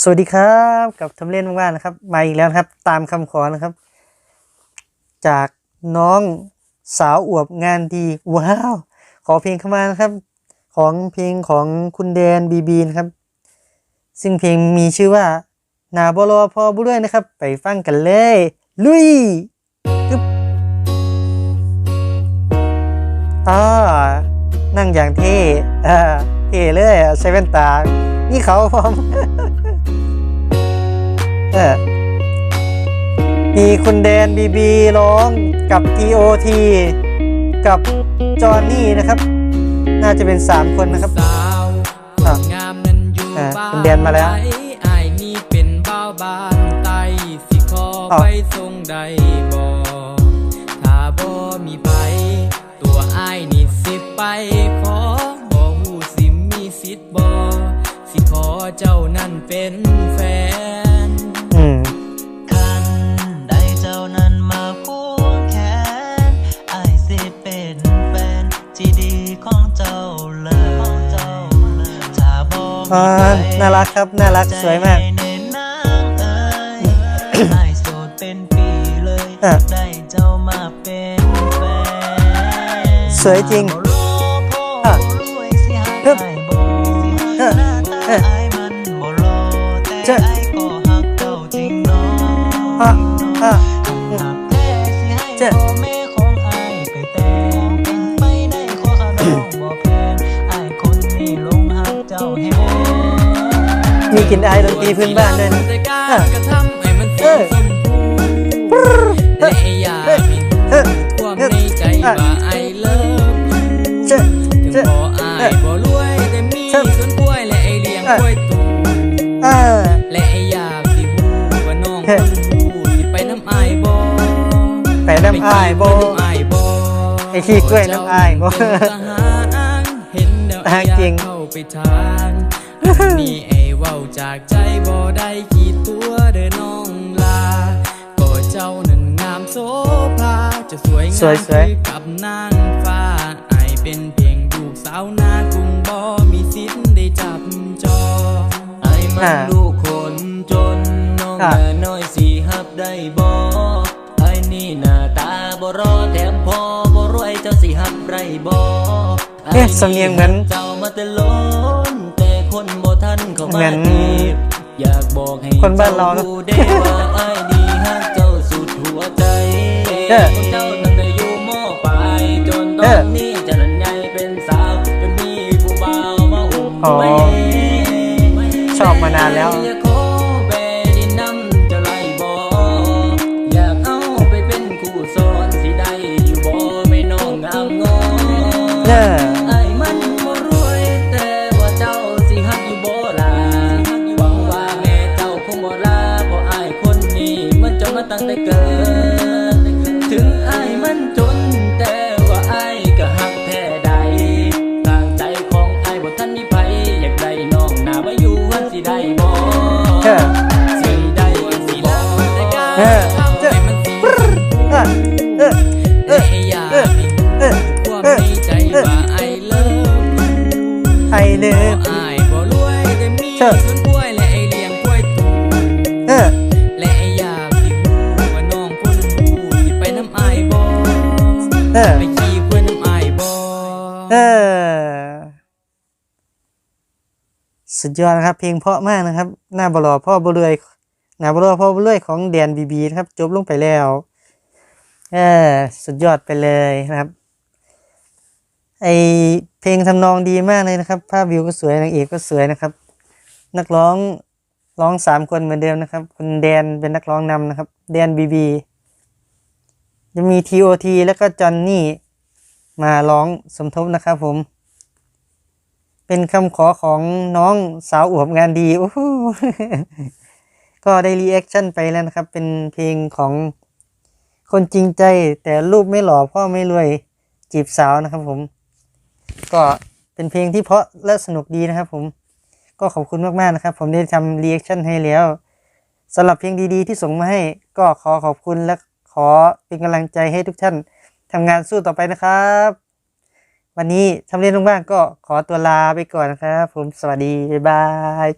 สวัสดีครับกับทำเล่นว่างๆนะครับมาอีกแล้วครับ ตามคำขอนะครับ จากน้องสาวอวบงานดีว้าว ขอเพลงเข้ามานะครับ ของเพลงของคุณแดนบีบีนะครับ ซึ่งเพลงมีชื่อว่า นาบรอพอบุด้ยนะครับ ไปฟังกันเลย ลุยตึ๊บอ่านั่งอย่างเท่อ่าเท่เลยใส่แว่นตา นี่เขาพร้อม มีคุณแดนบีบีร้องกับ TOT กับจอห์นนี่นะครับ น่าจะเป็น 3 คนนะครับสาวคอะนงามนั้นอยู่อะบ้านคุณแดนมาแล้วไอายนี่เป็นบ้าวบ้านไตสิขออ้าวไปส่งใดบ่ถ้าบ่มีไป ตัวไอายนี่สิไป ขอบ่ฮู้สิมีสิทธิ์บ่สิขอเจ้านั่นเป็นแฟน อกอ่าน่ารักครับ น่ารักสวยมากเอ้ายโสดเสวยจริงบ่รอพ่ออะรวยสิหาฮึบได้บ่สิหาหน้าตาเอ๊ะอายเจ๊ะไอายก็ฮักเจ้าอะอะเจ้าไปได้ขอขาน้องบ่แพงอายคนนี้หลงหักเจ้าแฮง มีกลิ่นอายดนตรีพื้นบ้านด้วยนะแต่กาอะรกระทำให้มันเออและอยากให้เออความในใจว่าไอเลิฟเจ๊ะถึงเจ๊ะบ่อายบ่รวยแต่มีเจ๊ะสวนกล้วยและไอเลี้ยงกล้วยตูอ่าและไออยากสิฮู้ว่าน้องเฮ้คนฮู้สิไปน้ำอายบ่ไปน้ำอายบ่ไอ้ขี้กล้วยน้ำอายบ่เป็นทหารเห็นแล้วอ่าอยากเข้าไปทาน นี่ไอเว้าจากใจบ่ได้กี่ตัวเด้อน้องลา ก็เจ้านั้นงามโสภาจะสวยงามสวยๆคือกับนางฟ้าไอเป็นเพียงลูกสาวหน้ากรุงบ่มีสิทธิ์ได้จับจองไอ้มันลูกคนจนน้องอะแม่น้อยสิฮับได้บ่ไอ้นี่หน้าตาบ่รอแถมพอบ่รวยเจ้าสิฮับไรบ่เอ๊ะสำเนียงเหมือน เจ้ามาแต่ล้นแต่คนบ่ทัน เข้าเหมืมาอนจีบอยากบอกให้คนบ้านเรานะจ้ได้ว่าไอ้นี่ฮักเจ้าสุดหัวใจเอ๊ะเจ้าตั้งแต่อยู่มปลายจนตอเอ๊ะนนี้จะนั้นใหญ่เป็นสาวจนมีผู้บ่าวมาอุ้มอ๋อไว้ชอบมานานแล้วอยากขอแบดินน้ำจะไล่บ่อยากเอาไปเป็นคู่ซ้อ ตั้งแต่เกิด ถึงอ้ายมันจนแต่ว่าอ้ายก็หักแท้ใดต่างใจของอ้ายบ่ทันมีไผอยากได้น้องหน้ามาอยู่ว่นสิได้บ่ เออ ไปขี่กล้วยน้ำอายบ่เออ สุดยอดนะครับ เพลงเพราะมากนะครับ หน้าบลอพ่อบรวยหน้าบลอพ่อบรวยของแดนบีบีนะครับ จบลงไปแล้ว เออ สุดยอดไปเลยนะครับ ไอเพลงทำนองดีมากเลยนะครับ ภาพวิวก็สวยนางเอกก็สวยนะครับ นักร้องร้องสามคนเหมือนเดิมนะครับคุณแดนเป็นนักร้องนำนะครับ แดนบีบี จะมี TOT แล้วก็จอนนี่มาร้องสมทบนะครับผม เป็นคำขอของน้องสาวอวบงานดีโอ้โหก็ได้รีแอคชั่นไปแล้วนะครับ เป็นเพลงของคนจริงใจแต่รูปไม่หล่อพ่อไม่รวยจีบสาวนะครับผม ก็เป็นเพลงที่เพราะและสนุกดีนะครับผม ก็ขอบคุณมากๆนะครับ ผมได้ทำรีแอคชั่นให้แล้วสำหรับเพลงดีๆที่ส่งมาให้ก็ขอขอบคุณและ ขอเป็นกำลังใจให้ทุกท่านทำงานสู้ต่อไปนะครับ วันนี้ทำเล่นบ้างก็ขอตัวลาไปก่อนนะครับ ผมสวัสดี บ๊ายบาย